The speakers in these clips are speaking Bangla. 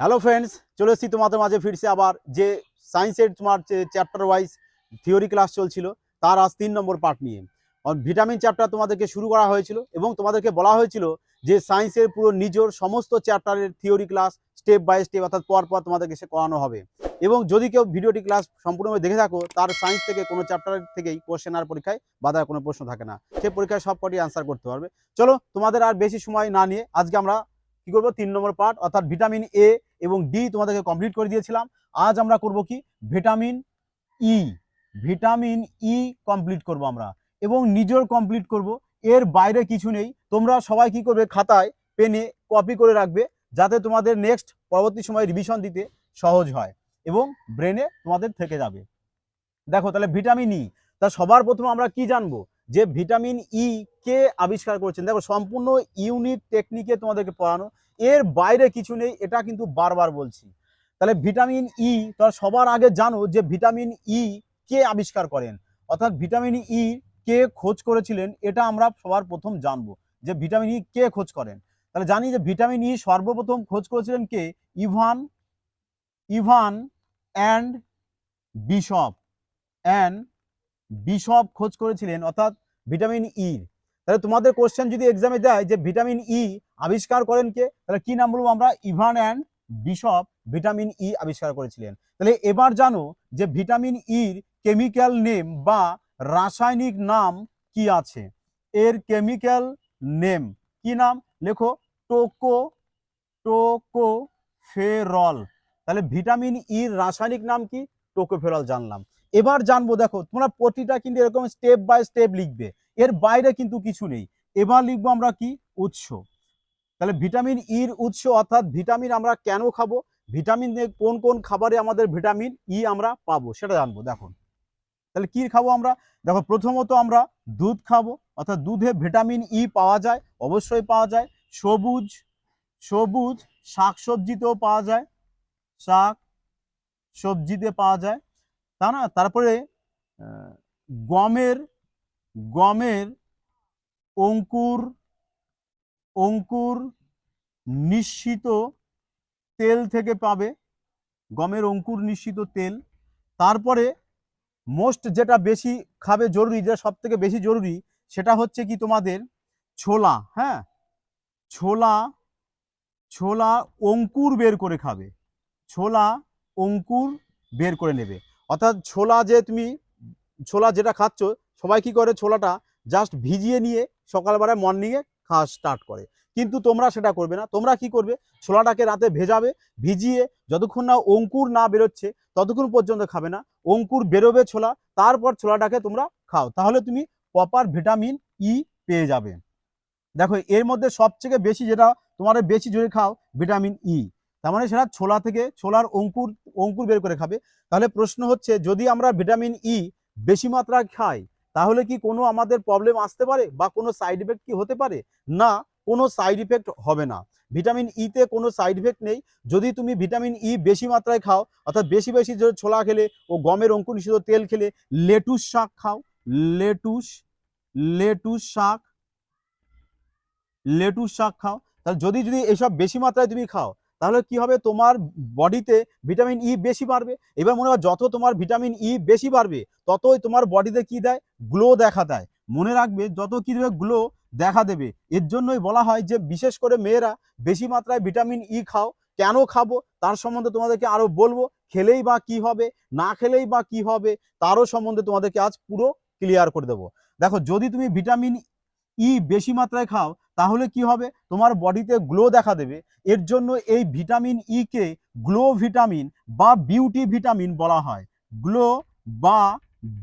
হ্যালো ফ্রেন্ডস চলে এসেছি তোমাদের মাঝে ফিরছে আবার। যে সায়েন্সের তোমার চ্যাপ্টার ওয়াইজ থিওরি ক্লাস চলছিল, তার আজ তিন নম্বর পার্ট নিয়ে। ভিটামিন চ্যাপ্টার তোমাদেরকে শুরু করা হয়েছিল এবং তোমাদেরকে বলা হয়েছিল যে সায়েন্সের পুরো নিজের সমস্ত চ্যাপ্টারের theory class step by step অর্থাৎ পর পর তোমাদেরকে সে করানো হবে। এবং যদি কেউ ভিডিওটি ক্লাস সম্পূর্ণভাবে দেখে থাকো, তার সায়েন্স থেকে কোনো চ্যাপ্টার থেকেই কোশ্চেন আর পরীক্ষায় বাধার কোনো প্রশ্ন থাকে না। সে পরীক্ষায় সব কটি আনসার করতে পারবে। চলো তোমাদের আর বেশি সময় না নিয়ে আজকে আমরা কি করব? তিন নম্বর পার্ট অর্থাৎ ভিটামিন এ এবং ডি তোমাদেরকে কমপ্লিট করে দিয়েছিলাম। আজ আমরা করব কি? Vitamin E vitamin E complete করব আমরা। এবং নিজের কমপ্লিট করব। এর বাইরে কিছু নেই। তোমরা সবাই কি করবে? খাতায় পেনে কপি করে রাখবে যাতে তোমাদের নেক্সট পরবর্তী সময় রিভিশন দিতে সহজ হয় এবং ব্রেনে তোমাদের থেকে যাবে। দেখো তাহলে ভিটামিন ই তা সবার প্রথমে আমরা কি জানব? যে ভিটামিন ই কে আবিষ্কার করেছেন। দেখো, সম্পূর্ণ ইউনিক টেকনিকে তোমাদেরকে পড়ানো। এর বাইরে কিছু নেই, এটা কিন্তু বারবার বলছি। তাহলে ভিটামিন ই তোমরা সবার আগে জানো যে ভিটামিন ই কে আবিষ্কার করেন। অর্থাৎ ভিটামিন ই কে খোঁজ করেছিলেন, এটা আমরা সবার প্রথম জানব যে ভিটামিন ই কে খোঁজ করেন। তাহলে জানি যে ভিটামিন ই সর্বপ্রথম খোঁজ করেছিলেন কে? Evan Evan and Bishop. And Bishop খোঁজ করেছিলেন, অর্থাৎ ভিটামিন ই তাহলে তোমাদের কোশ্চেন যদি এক্সামে দেয় যে ভিটামিন ই আবিষ্কার করেন কে? তাহলে কি নাম বলব আমরা? Evan and Bishop vitamin E আবিষ্কার করেছিলেন। তাহলে এবার জানো যে ভিটামিন ইর কেমিক্যাল নেম বা রাসায়নিক নাম কি আছে? এর কেমিক্যাল নেম কি নাম? লেখো টোকো টোকো ফেরল তাহলে ভিটামিন ইর রাসায়নিক নাম কি? টোকোফেরল জানলাম। এবার জানব দেখো, তোমরা প্রতিটা কিন্তু এরকম স্টেপ বাই স্টেপ লিখবে। এর বাইরে কিন্তু কিছু নেই। এবার লিখব আমরা কি? উৎস। তাহলে ভিটামিন ইর উৎস অর্থাৎ ভিটামিন আমরা কেন খাব? ভিটামিন কোন কোন খাবারে আমাদের ভিটামিন ই আমরা পাবো সেটা জানব দেখো তাহলে কি খাব আমরা? দেখো, প্রথমত আমরা দুধ খাব, অর্থাৎ দুধে ভিটামিন ই পাওয়া যায়, অবশ্যই পাওয়া যায়। সবুজ সবুজ শাকসবজিতেও পাওয়া যায়, শাক সবজিতে পাওয়া যায়। তা না? তারপরে গমের গমের অঙ্কুর অঙ্কুর নিশ্চিত তেল থেকে পাবে, গমের অঙ্কুর নিশ্চিত তেল। তারপরে মোস্ট যেটা বেশি খাবে জরুরি, যেটা সব থেকে বেশি জরুরি, সেটা হচ্ছে কি তোমাদের ছোলা হ্যাঁ? ছোলা ছোলা অঙ্কুর বের করে খাবে। ছোলা অঙ্কুর বের করে নেবে। অর্থাৎ ছোলা যে তুমি, ছোলা যেটা খাচ্ছ সবাই কি করে ছোলাটা জাস্ট ভিজিয়ে নিয়ে সকালবেলায় মর্নিংয়ে খাওয়া স্টার্ট করে। কিন্তু তোমরা সেটা করবে না। তোমরা কি করবে? ছোলাটাকে রাতে ভেজাবে, ভিজিয়ে যতক্ষণ না অঙ্কুর না বেরোচ্ছে ততক্ষণ পর্যন্ত খাবে না। অঙ্কুর বেরোবে ছোলা, তারপর ছোলাটাকে তোমরা খাও। তাহলে তুমি প্রপার ভিটামিন ই পেয়ে যাবে। দেখো, এর মধ্যে সবথেকে বেশি যেটা তোমার বেশি জোরে খাও ভিটামিন ই তার মানে সেটা ছোলা থেকে ছোলার অঙ্কুর অঙ্কুর বের করে খাবে। তাহলে প্রশ্ন হচ্ছে, যদি আমরা ভিটামিন ই বেশি মাত্রায় খাই তাহলে কি কোনো আমাদের প্রবলেম আসতে পারে? বা কোনো সাইড ইফেক্ট কি হতে পারে? না, কোনো সাইড ইফেক্ট হবে না। ভিটামিন ইতে কোনো সাইড ইফেক্ট নেই। যদি তুমি ভিটামিন ই বেশি মাত্রায় খাও, অর্থাৎ বেশি বেশি ছোলা খেলে ও গমের অঙ্কুর নিষিদ্ধ তেল খেলে লেটুস শাক খাও। লেটুস লেটুস শাক লেটুস শাক খাও। তাহলে যদি যদি এসব বেশি মাত্রায় তুমি খাও তাহলে কি হবে? তোমার বডিতে ভিটামিন ই বেশি বাড়বে এবার মনে হয় যত তোমার ভিটামিন ই বেশি বাড়বে, ততই তোমার বডিতে কি দেয়? গ্লো দেখা দেয়। মনে রাখবে, যত কি দেবে গ্লো দেখা দেবে। এর জন্যই বলা হয় যে, বিশেষ করে মেয়েরা বেশি মাত্রায় ভিটামিন ই খাও। কেন খাব? তার সম্বন্ধে তোমাদেরকে আরও বলব। খেলেই বা কি হবে? না খেলেই বা কি হবে? তারও সম্বন্ধে তোমাদেরকে আজ পুরো ক্লিয়ার করে দেবো। দেখো, যদি তুমি ভিটামিন ই বেশি মাত্রায় খাও তাহলে কি হবে? তোমার বডিতে গ্লো দেখা দেবে। এর জন্য এই ভিটামিন ই কে গ্লো ভিটামিন বা বিউটি ভিটামিন বলা হয়। গ্লো বা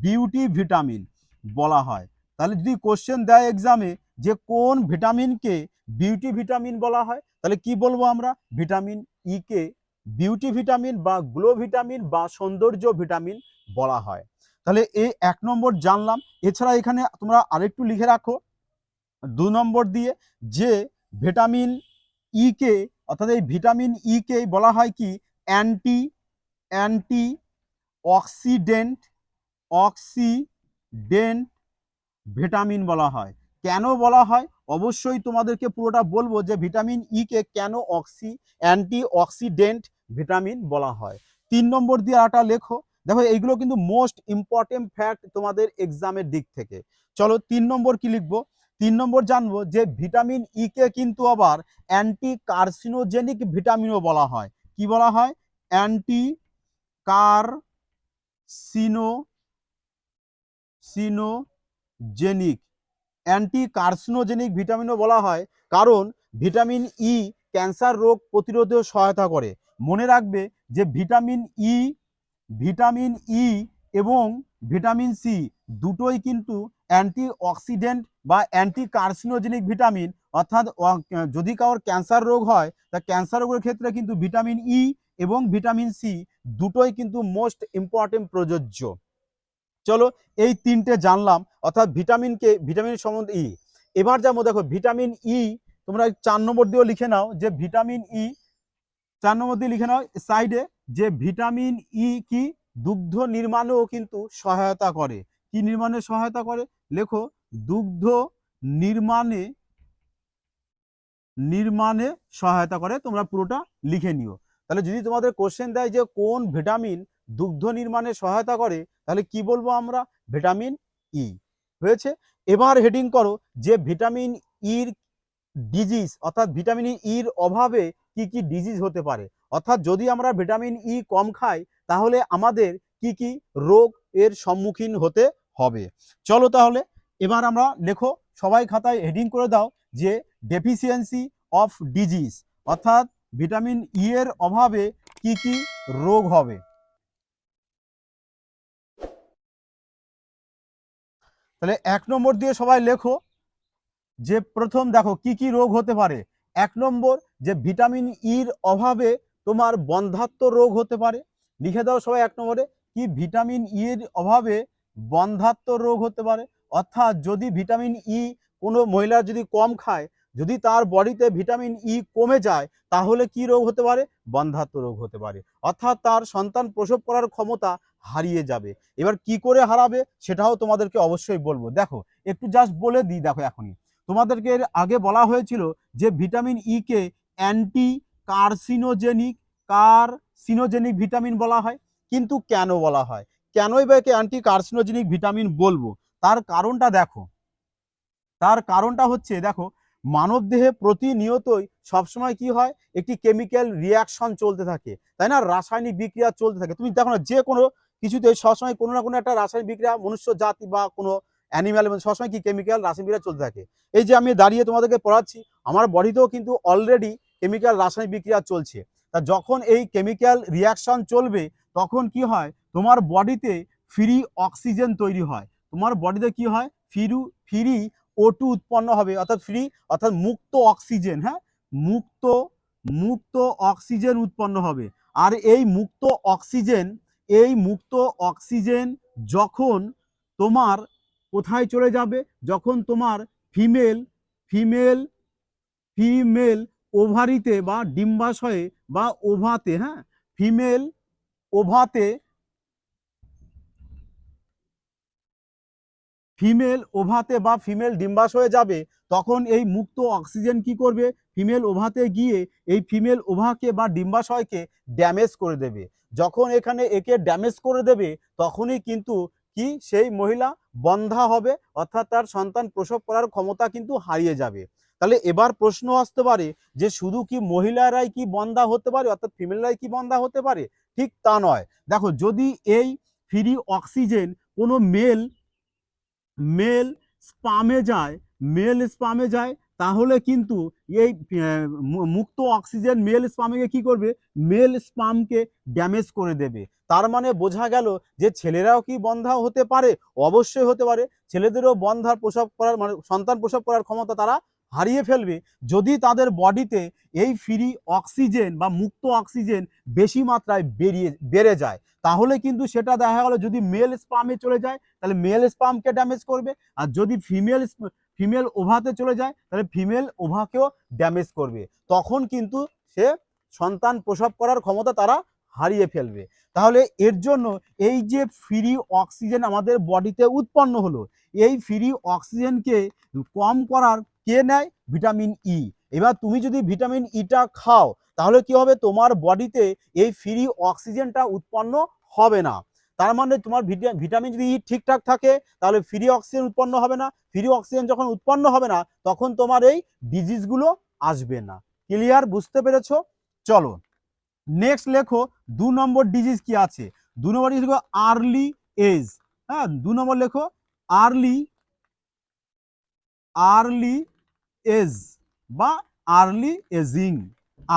বিউটি ভিটামিন বলা হয়। তাহলে যদি কোশ্চেন দেয় এক্সামে যে কোন ভিটামিনকে বিউটি ভিটামিন বলা হয়, তাহলে কি বলব আমরা? ভিটামিন ই কে বিউটি ভিটামিন বা গ্লো ভিটামিন বা সৌন্দর্য ভিটামিন বলা হয়। তাহলে এই এক নম্বর জানলাম। এছাড়া এখানে তোমরা আরেকটু লিখে রাখো। দু নম্বর দিয়ে যে ভিটামিন ই কে, অর্থাৎ এই ভিটামিন ই কে বলা হয় কি? Anti anti oxidant oxidant vitamin বলা হয়। কেন বলা হয়? অবশ্যই তোমাদেরকে পুরোটা বলব যে ভিটামিন ই কে কেন অক্সি, অ্যান্টি অক্সিডেন্ট ভিটামিন বলা হয়। তিন নম্বর দিয়ে আটা লেখো। দেখো, এইগুলো কিন্তু মোস্ট ইম্পর্টেন্ট ফ্যাক্ট তোমাদের এক্সামের দিক থেকে। চলো, তিন নম্বর কি লিখব? তিন নম্বর জানব যে ভিটামিন ই কে কিন্তু আবার অ্যান্টি কার্সিনোজেনিক ভিটামিনও বলা হয়। কি বলা হয়? Anti carcinogenic anti carcinogenic ভিটামিনও বলা হয় কারণ ভিটামিন ই ক্যান্সার রোগ প্রতিরোধেও সহায়তা করে। মনে রাখবে যে ভিটামিন ই ভিটামিন ই এবং ভিটামিন সি দুটোই কিন্তু অ্যান্টি অক্সিডেন্ট বা অ্যান্টি কার্সিনোজেনিক ভিটামিন। অর্থাৎ যদি কারোর ক্যান্সার রোগ হয়, তা ক্যান্সার রোগের ক্ষেত্রে কিন্তু ভিটামিন ই এবং ভিটামিন সি দুটোই কিন্তু মোস্ট ইম্পর্টেন্ট প্রযোজ্য। চলো এই তিনটে জানলাম, অর্থাৎ ভিটামিনকে ভিটামিন সম্বন্ধে ই এবার যাব, দেখো, ভিটামিন ই তোমরা চার নম্বর দিয়েও লিখে নাও যে ভিটামিন ই চার নম্বর দিয়ে লিখে নাও সাইডে যে ভিটামিন ই কি দুগ্ধ নির্মাণেও কিন্তু সহায়তা করে। কি নির্মাণে সহায়তা করে? লেখো, দুগ্ধ নির্মাণে নির্মাণে সহায়তা করে, তোমরা পুরোটা লিখে নিও। তাহলে যদি তোমাদের কোশ্চেন দেয় যে কোন ভিটামিন দুগ্ধ নির্মাণে সহায়তা করে, তাহলে কি বলব আমরা? ভিটামিন ই হয়েছে? এবার হেডিং করো যে ভিটামিন ইর ডিজিজ অর্থাৎ ভিটামিন ইর অভাবে কি কি ডিজিজ হতে পারে? অর্থাৎ যদি আমরা ভিটামিন ই কম খাই, তাহলে আমাদের কি কি রোগ এর সম্মুখীন হতে হবে। চলো তাহলে, এবার আমরা লেখো, সবাই খাতায় হেডিং করে দাও যে ডেফিসিয়েন্সি অফ ডিজিজ অর্থাৎ ভিটামিন ই এর অভাবে কি কি রোগ হবে। তাহলে এক নম্বর দিয়ে সবাই লেখো যে প্রথম দেখো কি কি রোগ হতে পারে। এক নম্বর যে ভিটামিন ইর অভাবে তোমার বন্ধাত্ম রোগ হতে পারে। লিখে দাও সবাই এক নম্বরে। কি ভিটামিন ইর অভাবে বন্ধাত্ম রোগ হতে পারে? অর্থাৎ যদি ভিটামিন ই কোনো মহিলা যদি কম খায়, যদি তার বডিতে ভিটামিন ই কমে যায়, তাহলে কি রোগ হতে পারে? বন্ধাত্ম রোগ হতে পারে। অর্থাৎ তার সন্তান প্রসব করার ক্ষমতা হারিয়ে যাবে। এবার কি করে হারাবে সেটাও তোমাদেরকে অবশ্যই বলব। দেখো, একটু জাস্ট বলে দিই, দেখো এখনই। তোমাদেরকে এর আগে বলা হয়েছিল যে ভিটামিন ই কে অ্যান্টি কার্সিনোজেনিক কার্সিনোজেনিক ভিটামিন বলা হয়। কিন্তু কেন বলা হয়? কেনই বা একে অ্যান্টি কার্সিনোজেনিক ভিটামিন বলব? তার কারণটা দেখো। তার কারণটা হচ্ছে, দেখো, মানব দেহে প্রতিনিয়তই সবসময় কি হয়? একটি কেমিক্যাল রিয়াকশন চলতে থাকে। তাই না? রাসায়নিক বিক্রিয়া চলতে থাকে। তুমি দেখো না, যে কোনো কিছুতে সবসময় কোনো না কোনো একটা রাসায়নিক বিক্রিয়া, মনুষ্য, জাতি বা কোনো অ্যানিম্যাল সবসময় কি কেমিক্যাল রাসায়নিক বিক্রিয়া চলতে থাকে। এই যে আমি দাঁড়িয়ে তোমাদেরকে পড়াচ্ছি, আমার বডিতেও কিন্তু অলরেডি কেমিক্যাল রাসায়নিক বিক্রিয়া চলছে। তা যখন এই কেমিক্যাল রিয়াকশন চলবে, তখন কি হয়? তোমার বডিতে ফ্রি অক্সিজেন তৈরি হয়। তোমার বডিতে কি হয়? ফিরু, ফ্রি ও উৎপন্ন হবে, অর্থাৎ ফ্রি অর্থাৎ মুক্ত অক্সিজেন হ্যাঁ? মুক্ত মুক্ত অক্সিজেন উৎপন্ন হবে। আর এই মুক্ত অক্সিজেন এই মুক্ত অক্সিজেন যখন তোমার কোথায় চলে যাবে? যখন তোমার ফিমেল ফিমেল ফিমেল ওভারিতে বা ডিম্বাশয়ে বা ওভাতে হ্যাঁ? ফিমেল ওভাতে ফিমেল ওভাতে বা ফিমেল ডিম্বাশয়ে যাবে, তখন এই মুক্ত অক্সিজেন কি করবে? ফিমেল ওভাতে গিয়ে এই ফিমেল ওভাকে বা ডিম্বাশয়কে ড্যামেজ করে দেবে। যখন এখানে একে ড্যামেজ করে দেবে, তখনই কিন্তু কি? সেই মহিলা বন্ধা হবে, অর্থাৎ তার সন্তান প্রসব করার ক্ষমতা কিন্তু হারিয়ে যাবে। তাহলে এবার প্রশ্ন আসতে পারে যে শুধু কি মহিলারাই কি বন্ধা হতে পারে, অর্থাৎ ফিমেলরাই কি বন্ধা হতে পারে? ঠিক তা নয়। দেখো, যদি এই ফ্রি অক্সিজেন কোনো মেল মেল স্পামে যায় মেল স্পামে যায়, তাহলে কিন্তু এই মুক্ত অক্সিজেন মেল স্পামকে কি করবে? মেল স্পামকে ড্যামেজ করে দেবে। তার মানে বোঝা গেল যে ছেলেরাও কি বন্ধা হতে পারে? অবশ্যই হতে পারে। ছেলেদেরও বন্ধার প্রসব করার মানে সন্তান প্রসব করার ক্ষমতা তারা হারিয়ে ফেলবে, যদি তাদের বডিতে এই ফ্রি অক্সিজেন বা মুক্ত অক্সিজেন বেশি মাত্রায় বেরিয়ে, বেড়ে যায়, তাহলে কিন্তু সেটা দেখা গেল যদি মেল স্পামে চলে যায়, তাহলে মেল স্পামকে ড্যামেজ করবে, আর যদি ফিমেল ফিমেল ওভাতে চলে যায়, তাহলে ফিমেল ওভাকেও ড্যামেজ করবে, তখন কিন্তু সে সন্তান প্রসব করার ক্ষমতা তারা হারিয়ে ফেলবে, তাহলে এর জন্য এই যে ফ্রি অক্সিজেন আমাদের বডিতে উৎপন্ন হলো, এই ফ্রি অক্সিজেনকে কম করার কে নেয়? ভিটামিন ই এবার তুমি যদি ভিটামিন ইটা খাও, তাহলে কি হবে? তোমার বডিতে এই ফ্রি অক্সিজেনটা উৎপন্ন হবে না। তার মানে তোমার ভিটা- ভিটামিন যদি ই ঠিকঠাক থাকে, তাহলে ফ্রি অক্সিজেন উৎপন্ন হবে না। ফ্রি অক্সিজেন যখন উৎপন্ন হবে না, তখন তোমার এই ডিজিজগুলো আসবে না। ক্লিয়ার বুঝতে পেরেছ? চলো নেক্সট লেখো, দু নম্বর ডিজিজ কি আছে? দু নম্বর ডিজিজ আর্লি এজ হ্যাঁ দু নম্বর লেখো আর্লি আর্লি এজ বা আর্লি এজিং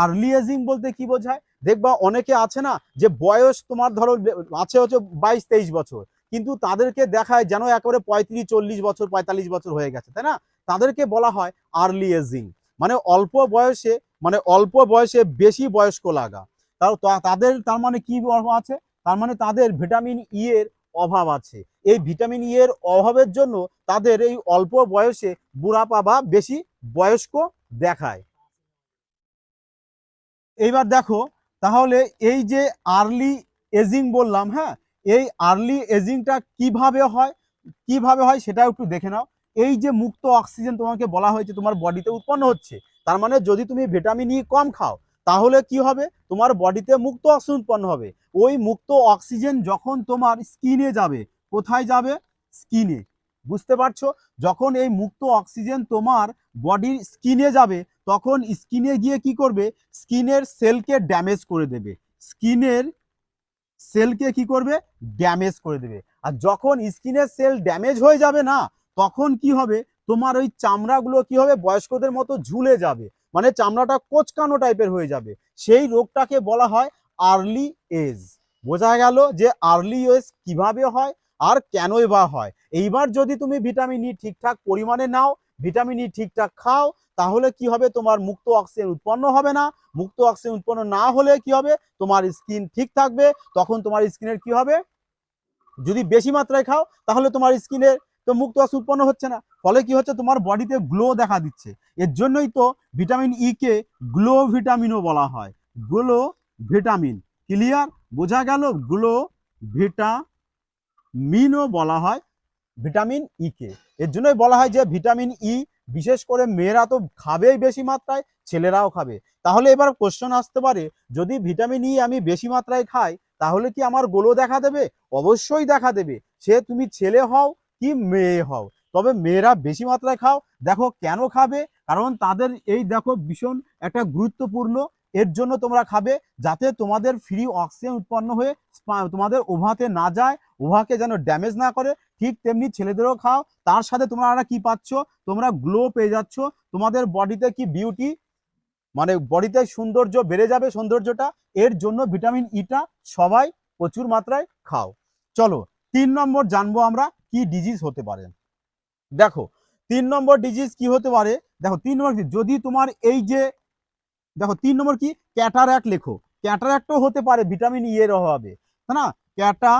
আর্লি এজিং বলতে কি বোঝায়? দেখবা অনেকে আছে না যে বয়স তোমার ধরো আছে হচ্ছে বাইশ তেইশ বছর, কিন্তু তাদেরকে দেখায় যেন একেবারে পঁয়ত্রিশ, চল্লিশ বছর, পঁয়তাল্লিশ বছর হয়ে গেছে, তাই না? তাদেরকে বলা হয় আর্লি এজিং মানে অল্প বয়সে মানে অল্প বয়সে বেশি বয়স্ক লাগা। তাদের, তার মানে কি আছে? তার মানে তাদের ভিটামিন ই এর অভাব আছে। এই ভিটামিন ই এর অভাবের জন্য তাদের এই অল্প বয়সে বুড়াপা বা বেশি বয়স্ক দেখায়। এইবার দেখো, তাহলে এই যে আর্লি এজিং বললাম হ্যাঁ? এই আর্লি এজিংটা কীভাবে হয় কীভাবে হয় সেটা একটু দেখে নাও। এই যে মুক্ত অক্সিজেন তোমাকে বলা হয়েছে, তোমার বডিতে উৎপন্ন হচ্ছে, তার মানে যদি তুমি ভিটামিন ই কম খাও, তাহলে কি হবে? তোমার বডিতে মুক্ত অক্সিজেন উৎপন্ন হবে। ওই মুক্ত অক্সিজেন যখন তোমার স্কিনে যাবে, কোথায় যাবে? স্কিনে বুঝতে পারছ? যখন এই মুক্ত অক্সিজেন তোমার বডির স্কিনে যাবে, তখন স্কিনে গিয়ে কি করবে? স্কিনের সেলকে ড্যামেজ করে দেবে। স্কিনের সেলকে কি করবে? ড্যামেজ করে দেবে। আর যখন স্কিনের সেল ড্যামেজ হয়ে যাবে না, তখন কি হবে? তোমার ওই চামড়াগুলো কি হবে? বয়স্কদের মতো ঝুলে যাবে। মানে চামড়াটা কোচকানো টাইপের হয়ে যাবে। সেই রোগটাকে বলা হয় আর্লি এজ। বোঝা গেল যে আর্লি এজ কীভাবে হয়? আর কেনই বা হয়? এইবার যদি তুমি ভিটামিন ই ঠিকঠাক পরিমাণে নাও, ভিটামিন ই ঠিকঠাক খাও, তাহলে কি হবে? তোমার মুক্ত অক্সিজেন উৎপন্ন হবে না। মুক্ত অক্সিজেন উৎপন্ন না হলে কি হবে? তোমার স্কিন ঠিক থাকবে। তখন তোমার স্কিনের কি হবে? যদি বেশি মাত্রায় খাও, তাহলে তোমার স্কিনের তো মুক্ত অক্সিজেন উৎপন্ন হচ্ছে না। ফলে কি হচ্ছে? তোমার বডিতে গ্লো দেখা দিচ্ছে। এর জন্যই তো ভিটামিন ই কে গ্লো ভিটামিনও বলা হয়। গ্লো ভিটামিন ক্লিয়ার বোঝা গেল? গ্লো ভিটামিনও বলা হয় ভিটামিন ই কে। এর জন্যই বলা হয় যে ভিটামিন ই বিশেষ করে মেয়েরা তো খাবেই বেশি মাত্রায়, ছেলেরাও খাবে। তাহলে এবার কোশ্চেন আসতে পারে, যদি ভিটামিন ই আমি বেশি মাত্রায় খাই, তাহলে কি আমার গোলো দেখা দেবে? অবশ্যই দেখা দেবে। সে তুমি ছেলে হও কি মেয়ে হও। তবে মেয়েরা বেশি মাত্রায় খাও, দেখো কেন খাবে? কারণ তাদের এই দেখো ভীষণ একটা গুরুত্বপূর্ণ এর জন্য তোমরা খাবে যাতে তোমাদের ফ্রি অক্সিজেন উৎপন্ন হয়ে তোমাদের ওভাতে না যায় ওভাকে যেন ড্যামেজ না করে। ঠিক তেমনি ছেলেদেরও খাও। তার সাথে তোমরা কি পাচ্ছ? তোমরা গ্লো পেয়ে যাচ্ছ। তোমাদের বডিতে কি বিউটি মানে বডিতে সৌন্দর্য বেড়ে যাবে সৌন্দর্যটা। এর জন্য ভিটামিন ইটা সবাই প্রচুর মাত্রায় খাও। চলো, তিন নম্বর জানব আমরা কি ডিজিজ হতে পারে। দেখো, তিন নম্বর ডিজিজ কি হতে পারে? দেখো, তিন নম্বর যদি তোমার এই যে দেখো, তিন নম্বর কি? ক্যাটারাক্ট লেখো। ক্যাটারাক্টও হতে পারে, ভিটামিন ই এর অভাবে। তাই না? ক্যাটা,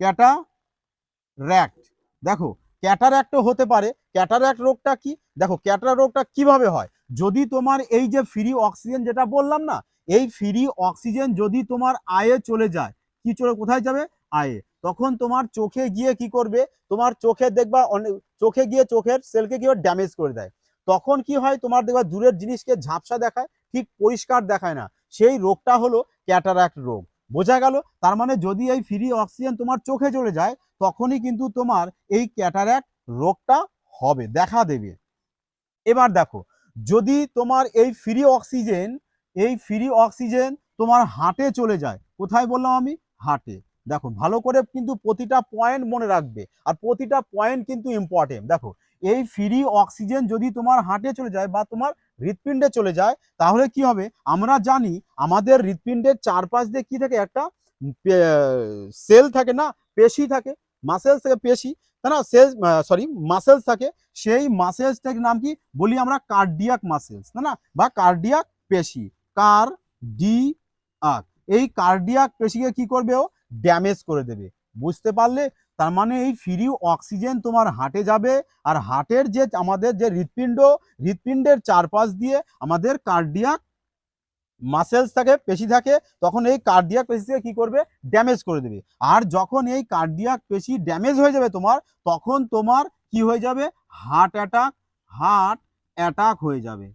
ক্যাটারাক্ট। দেখো, ক্যাটারাক্টও হতে পারে। ক্যাটারাক্ট রোগটা কি? দেখো ক্যাটারা রোগটা কীভাবে হয়? যদি তোমার এই যে ফ্রি অক্সিজেন যেটা বললাম না, এই ফ্রি অক্সিজেন যদি তোমার আয়ে চলে যায়, কি চলে, কোথায় যাবে? আয়ে। তখন তোমার চোখে গিয়ে কি করবে? তোমার চোখে দেখবা অনেক, চোখে গিয়ে চোখের সেলকে গিয়ে ড্যামেজ করে দেয়। তখন কি হয়? তোমার দেখবা দূরের জিনিসকে ঝাপসা দেখায়, ঠিক পরিষ্কার দেখায় না। সেই রোগটা হলো ক্যাটারাক্ট রোগ। বোঝা গেল? তার মানে যদি এই ফ্রি অক্সিজেন তোমার চোখে চলে যায়, তখনই কিন্তু তোমার এই ক্যাটারাক্ট রোগটা হবে, দেখা দেবে। এবার দেখো, যদি তোমার এই ফ্রি অক্সিজেন এই ফ্রি অক্সিজেন তোমার হার্টে চলে যায়, কোথায় বললাম আমি? হাটে। দেখো, ভালো করে কিন্তু প্রতিটা পয়েন্ট মনে রাখবে। আর প্রতিটা পয়েন্ট কিন্তু ইম্পর্টেন্ট দেখো এই ফ্রি অক্সিজেন যদি তোমার হার্টে চলে যায় বা তোমার হৃৎপিণ্ডে চলে যায়, তাহলে কি হবে? আমরা জানি আমাদের হৃৎপিণ্ডের চারপাশ দিয়ে কি থাকে? একটা সেল থাকে না? পেশি থাকে। মাসেলস থেকে পেশি, তাই না? সেলস সরি মাসেলস থাকে। সেই মাসেলসটার নাম কি? বলি আমরা কার্ডিয়াক মাসেলস তাই না? বা কার্ডিয়াক পেশি কার ডি আক এই কার্ডিয়াক পেশিকে কি করবে ও? ড্যামেজ করে দেবে। বুঝতে পারলে? তার মানে এই ফ্রি অক্সিজেন তোমার হাটে যাবে আর হাটের যে আমাদের যে হৃৎপিণ্ড, হৃৎপিণ্ডের চারপাশ দিয়ে আমাদের কার্ডিয়াক মাসেলস থাকে, পেশি থাকে, তখন এই কার্ডিয়াক পেশিকে কি করবে? ড্যামেজ করে দেবে। আর যখন এই কার্ডিয়াক পেশি ড্যামেজ হয়ে যাবে তোমার, তখন তোমার কি হয়ে যাবে? হার্ট অ্যাটাক হার্ট অ্যাটাক হয়ে যাবে।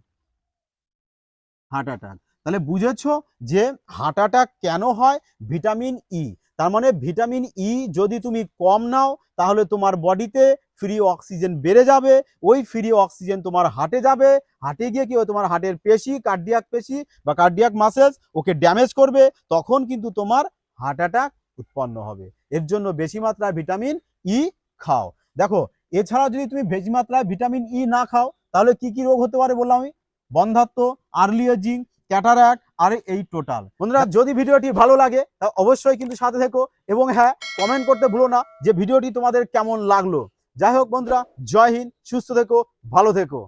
হার্ট অ্যাটাক তাহলে বুঝেছ যে হার্ট অ্যাটাক কেন হয়? ভিটামিন ই তার মানে ভিটামিন ই যদি তুমি কম নাও, তাহলে তোমার বডিতে ফ্রি অক্সিজেন বেড়ে যাবে। ওই ফ্রি অক্সিজেন তোমার হাটে যাবে। হাটে গিয়ে কি তোমার হাটের পেশি কার্ডিয়াক পেশি বা কার্ডিয়াক মাসেলস ওকে ড্যামেজ করবে। তখন কিন্তু তোমার হার্ট অ্যাটাক উৎপন্ন হবে। এর জন্য বেশি মাত্রায় ভিটামিন ই খাও। দেখো, এছাড়াও যদি তুমি বেশি মাত্রায় ভিটামিন ই না খাও, তাহলে কি কি রোগ হতে পারে বললাম আমি? বন্ধাত্ম আর্লি এজিং ক্যাটারাক্ট আর এই টোটাল বন্ধুরা যদি ভিডিওটি ভালো লাগে তা অবশ্যই কিন্তু সাথে থেকো এবং হ্যাঁ কমেন্ট করতে ভুলো না যে ভিডিওটি তোমাদের কেমন লাগল। যাই হোক বন্ধুরা জয় হিন্দ সুস্থ থেকো ভালো থেকো।